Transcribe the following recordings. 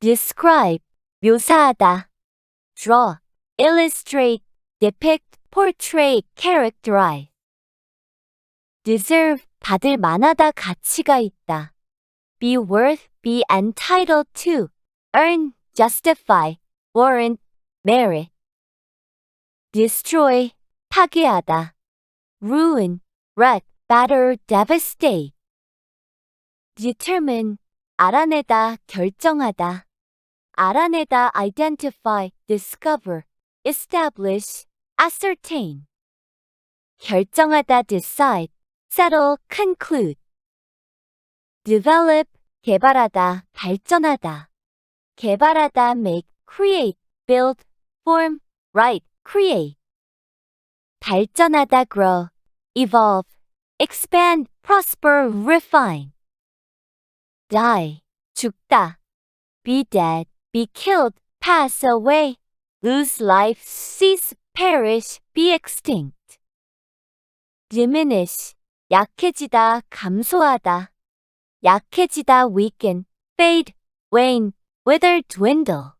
describe, 묘사하다. draw, illustrate, depict, portray, characterize. deserve, 받을 만하다, 가치가 있다. be worth, be entitled to, earn, justify, warrant, merit. destroy, 파괴하다. ruin, wreck, batter, devastate. determine, 알아내다, 결정하다. 알아내다, identify, discover, establish, ascertain. 결정하다, decide, settle, conclude. develop, 개발하다, 발전하다. 개발하다, make, create, build, form, write, create. 발전하다, grow, evolve, expand, prosper, refine. die, 죽다. be dead, be killed, pass away, lose life, cease, perish, be extinct. diminish, 약해지다, 감소하다. 약해지다, weaken, fade, wane, wither, dwindle.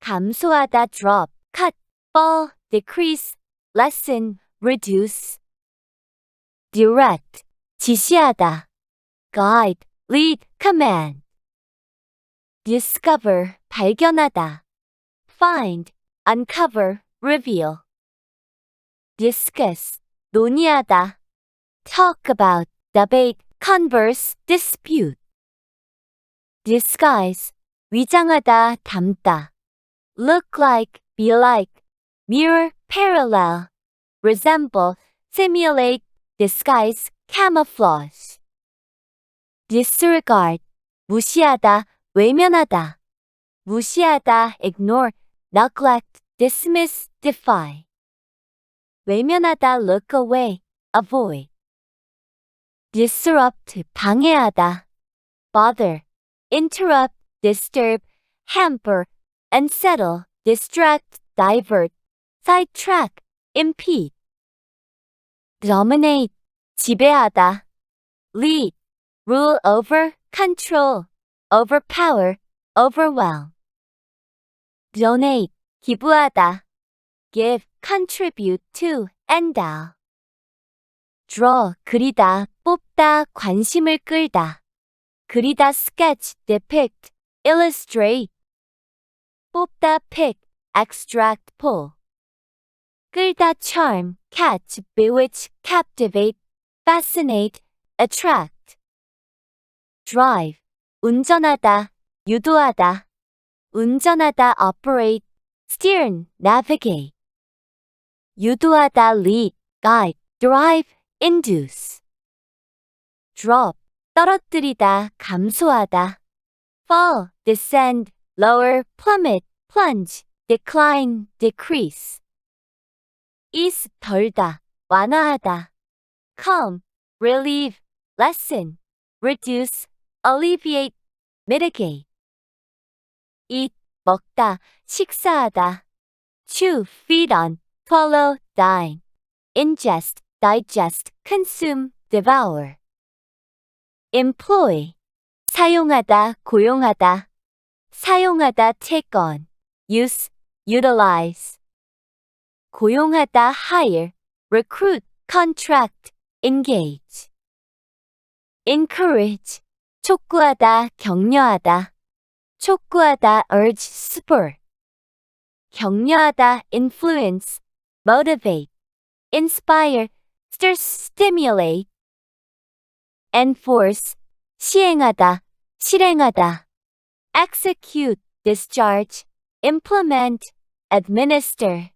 감소하다, drop, cut, fall, decrease, lessen, reduce. direct, 지시하다. guide, lead, command. discover, 발견하다. find, uncover, reveal. discuss, 논의하다. talk about, debate, converse, dispute. disguise, 위장하다, 담다. look like, be like, mirror, parallel, resemble, simulate, disguise, camouflage. disregard, 무시하다, 외면하다. 무시하다, ignore, neglect, dismiss, defy. 외면하다, look away, avoid. disrupt, 방해하다. bother, interrupt, disturb, hamper, unsettle, distract, divert, sidetrack, impede. dominate, 지배하다. lead, rule over, control, overpower, overwhelm. donate, 기부하다. give, contribute to, endow. draw, 그리다, 뽑다, 관심을 끌다. 그리다, sketch, depict, illustrate. 뽑다, pick, extract, pull. 끌다, charm, catch, bewitch, captivate, fascinate, attract. drive, 운전하다, 유도하다. 운전하다, operate, steer, navigate. 유도하다, lead, guide, drive, induce. drop, 떨어뜨리다, 감소하다. fall, descend, lower, plummet, plunge, decline, decrease. ease, 덜다, 완화하다. calm, relieve, lessen, reduce, alleviate, mitigate. eat, 먹다, 식사하다. chew, feed on, swallow, dine. ingest, digest, consume, devour. employ, 사용하다, 고용하다. 사용하다, take on, use, utilize. 고용하다, hire, recruit, contract, engage. encourage, 촉구하다, 격려하다. 촉구하다, urge, spur. 격려하다, influence, motivate, inspire, stimulate. enforce, 시행하다, 실행하다. execute, discharge, implement, administer.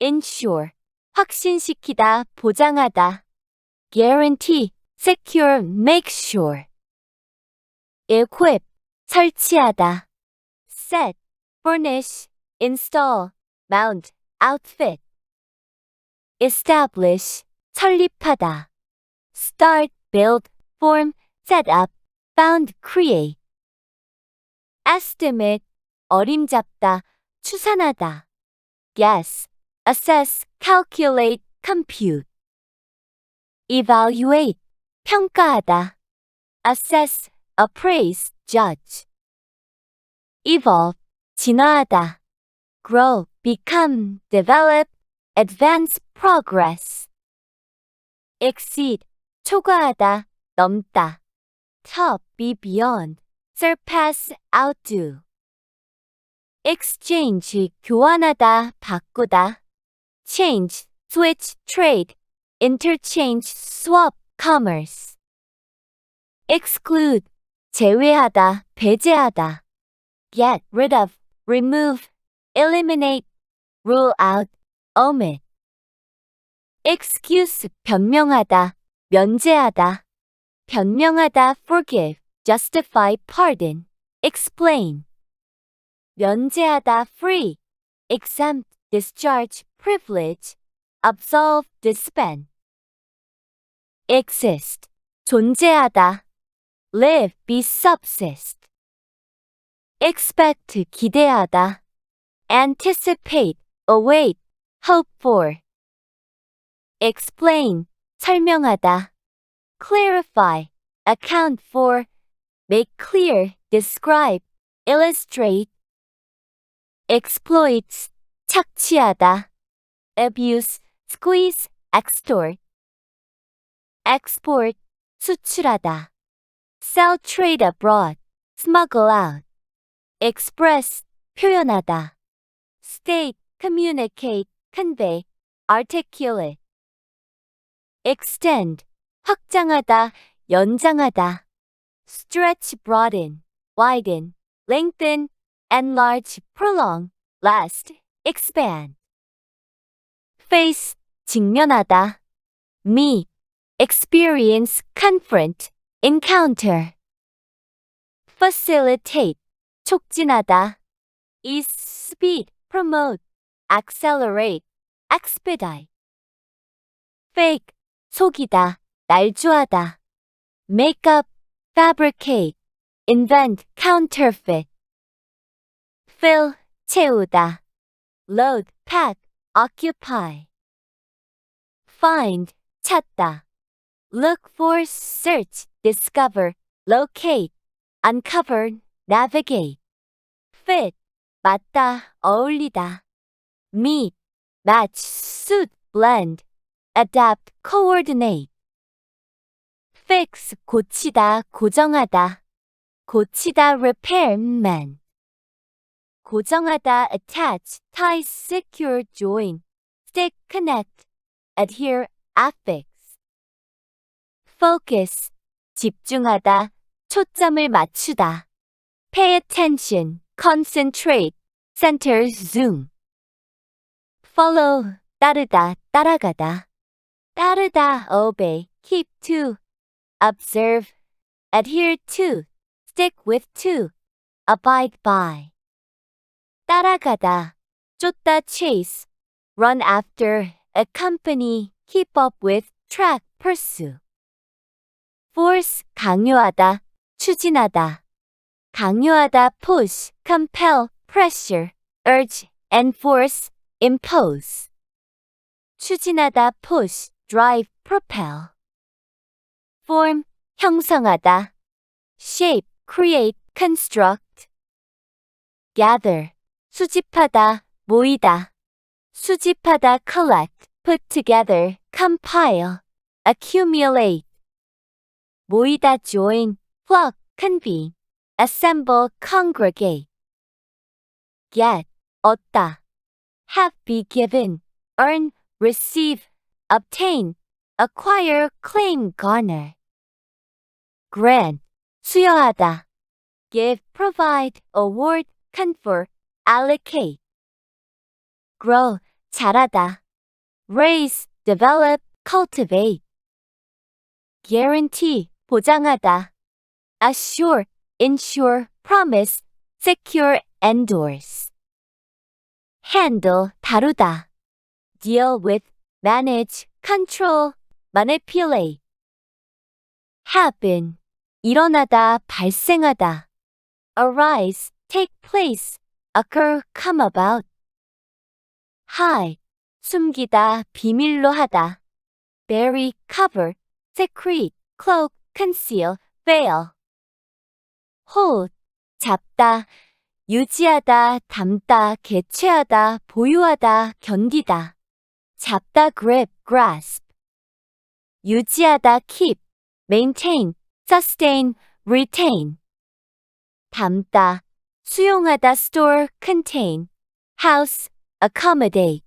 ensure, 확신시키다, 보장하다. guarantee, secure, make sure. equip, 설치하다. set, furnish, install, mount, outfit. establish, 설립하다. start, build, form, set up, found, create. estimate, 어림잡다, 추산하다. guess, assess, calculate, compute. evaluate, 평가하다. assess, appraise, judge. evolve, 진화하다. grow, become, develop, advance, progress. exceed, 초과하다, 넘다. top, be beyond, surpass, outdo. exchange, 교환하다, 바꾸다. change, switch, trade, interchange, swap, commerce. exclude, 제외하다, 배제하다. get rid of, remove, eliminate, rule out, omit. excuse, 변명하다, 면제하다. 변명하다, forgive, justify, pardon, explain. 면제하다, free, exempt, discharge, privilege, absolve, dispense. exist, 존재하다, live, be subsist. expect, 기대하다, anticipate, await, hope for. explain, 설명하다, clarify, account for, make clear, describe, illustrate. exploits, 착취하다, abuse, squeeze, extort. export, 수출하다. sell trade abroad, smuggle out. express, 표현하다. state, communicate, convey, articulate. extend, 확장하다, 연장하다. stretch, broaden, widen, lengthen, enlarge, prolong, last, expand. face, 직면하다. meet, experience, confront, encounter. facilitate, 촉진하다. ease, speed, promote, accelerate, expedite. fake, 속이다, 날조하다. make up, fabricate, invent, counterfeit. fill, 채우다. load, pack, occupy. find, 찾다. look for, search, discover, locate, uncover, navigate. fit, 맞다, 어울리다. meet, match, suit, blend, adapt, coordinate. fix, 고치다, 고정하다. 고치다, repair, mend. 고정하다, attach, tie, secure, join, stick, connect, adhere, affix. Focus, 집중하다, 초점을 맞추다. pay attention, concentrate, center, zoom. follow, 따르다, 따라가다. 따르다, obey, keep to, observe, adhere to, stick with to, abide by. 따라가다, 쫓다, chase, run after, accompany, keep up with, track, pursue. Force, 강요하다, 추진하다. 강요하다, push, compel, pressure, urge, enforce, impose. 추진하다, push, drive, propel. form, 형성하다. shape, create, construct. gather, 수집하다, 모이다. 수집하다, collect, put together, compile, accumulate. 모이다, join, flock, convene, assemble, congregate. get, 얻다. have, be given, earn, receive, obtain, acquire, claim, garner. grant, 수여하다. give, provide, award, confer, allocate. grow, 자라다. raise, develop, cultivate. guarantee, 보장하다. assure, ensure, promise, secure, endorse. handle, 다루다. deal with, manage, control, manipulate. happen, 일어나다, 발생하다. arise, take place, occur, come about. hide, 숨기다, 비밀로 하다. bury, cover, secrete, cloak, conceal, veil. hold, 잡다, 유지하다, 담다, 개최하다, 보유하다, 견디다. 잡다, grip, grasp. 유지하다, keep, maintain, sustain, retain. 담다, 수용하다, store, contain, house, accommodate.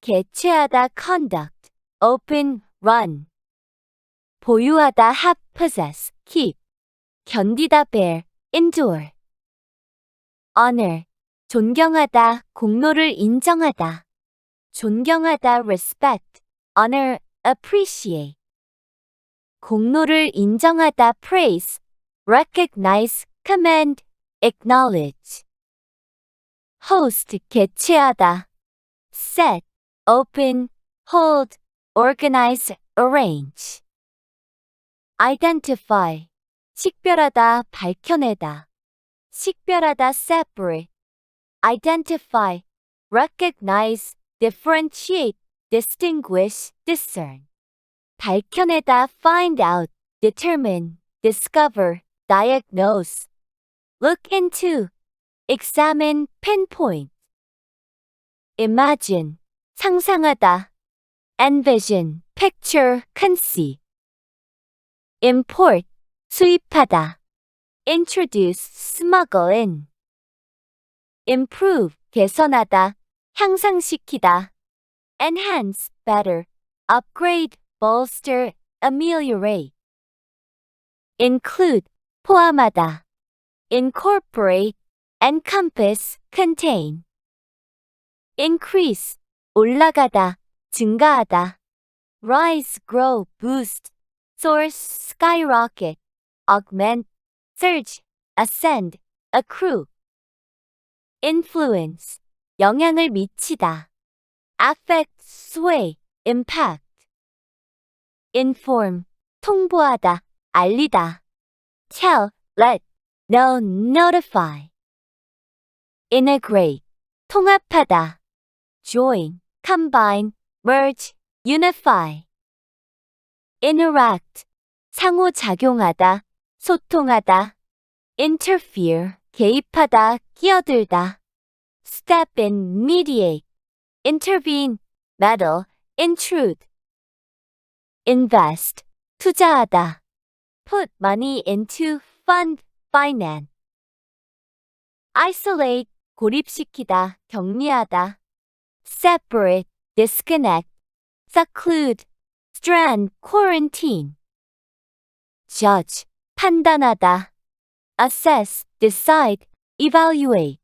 개최하다, conduct, open, run. 보유하다, have, possess, keep. 견디다, bear, endure. honor, 존경하다, 공로를 인정하다. 존경하다, respect, honor, appreciate. 공로를 인정하다, praise, recognize, commend, acknowledge. host, 개최하다. set, open, hold, organize, arrange. identify, 식별하다, 밝혀내다. 식별하다, separate. identify, recognize, differentiate, distinguish, discern. 밝혀내다, find out, determine, discover, diagnose. look into, examine, pinpoint. imagine, 상상하다. envision, picture, conceive. import, 수입하다. introduce, smuggle in. improve, 개선하다, 향상시키다. enhance, better, upgrade, bolster, ameliorate. include, 포함하다. incorporate, encompass, contain. increase, 올라가다, 증가하다. rise, grow, boost, source, skyrocket, augment, surge, ascend, accrue. influence, 영향을 미치다. affect, sway, impact. inform, 통보하다, 알리다. tell, let, know, notify. integrate, 통합하다. join, combine, merge, unify. Interact, 상호작용하다, 소통하다. interfere, 개입하다, 끼어들다. step in, mediate. intervene, meddle, intrude. invest, 투자하다. put money into, fund, finance. isolate, 고립시키다, 격리하다. separate, disconnect, seclude, strand, quarantine. judge, 판단하다. assess, decide, evaluate.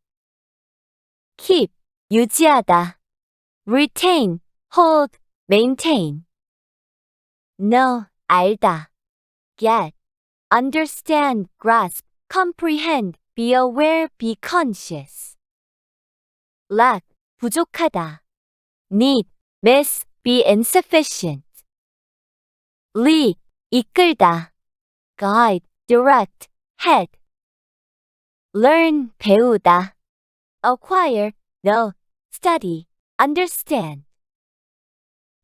keep, 유지하다. retain, hold, maintain. know, 알다. get, understand, grasp, comprehend, be aware, be conscious. lack, 부족하다. need, miss, be insufficient. lead, 이끌다. guide, direct, head. learn, 배우다. acquire, know, study, understand.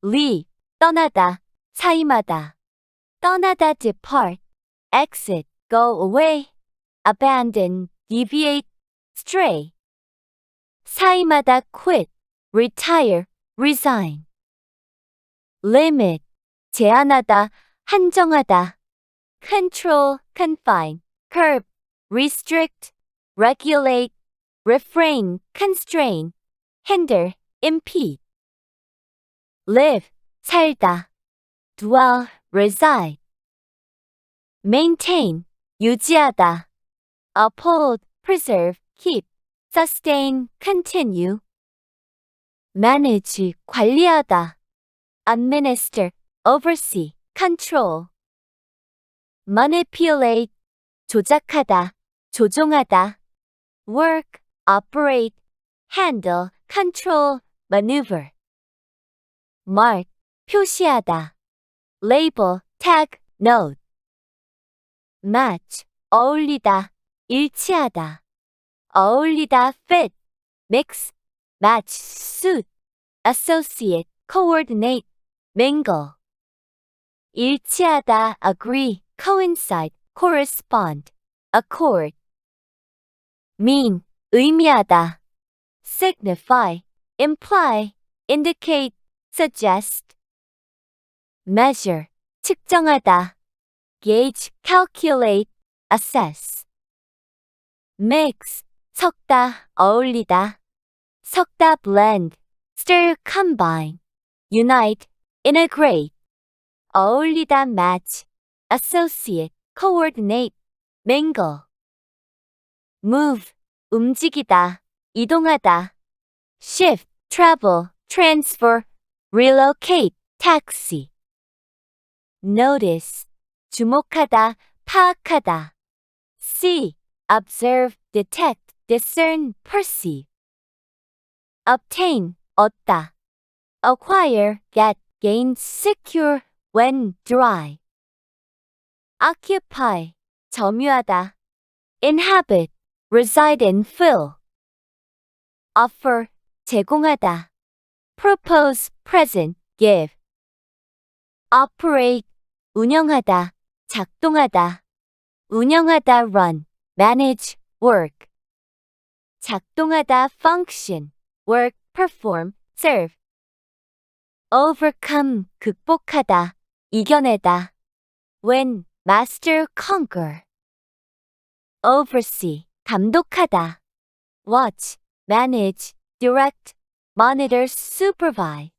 leave, 떠나다, 사임하다. 떠나다, depart, exit, go away, abandon, deviate, stray. 사임하다, quit, retire, resign. limit, 제한하다, 한정하다. control, confine, curb, restrict, regulate, refrain, constrain, hinder, impede. live, 살다. dwell, reside. maintain, 유지하다. uphold, preserve, keep, sustain, continue. manage, 관리하다. administer, oversee, control. manipulate, 조작하다, 조종하다. work, operate, handle, control, maneuver. mark, 표시하다. label, tag, note. match, 어울리다, 일치하다. 어울리다, fit, mix, match, suit, associate, coordinate, mingle. 일치하다, agree, coincide, correspond, accord. mean, 의미하다. signify, imply, indicate, suggest. measure, 측정하다. gauge, calculate, assess. mix, 섞다, 어울리다. 섞다 blend, stir combine, unite, integrate. 어울리다 match, associate, coordinate, mingle. move, 움직이다, 이동하다. shift, travel, transfer, relocate, taxi. notice, 주목하다, 파악하다. see, observe, detect, discern, perceive. obtain, 얻다. acquire, get, gain, secure, when dry. occupy, 점유하다. inhabit, reside in, fill. offer, 제공하다. propose, present, give. operate, 운영하다, 작동하다. 운영하다, run, manage, work. 작동하다, function, work, perform, serve. overcome, 극복하다, 이겨내다. win, master, conquer. oversee, 감독하다. watch, manage, direct, monitor, supervise.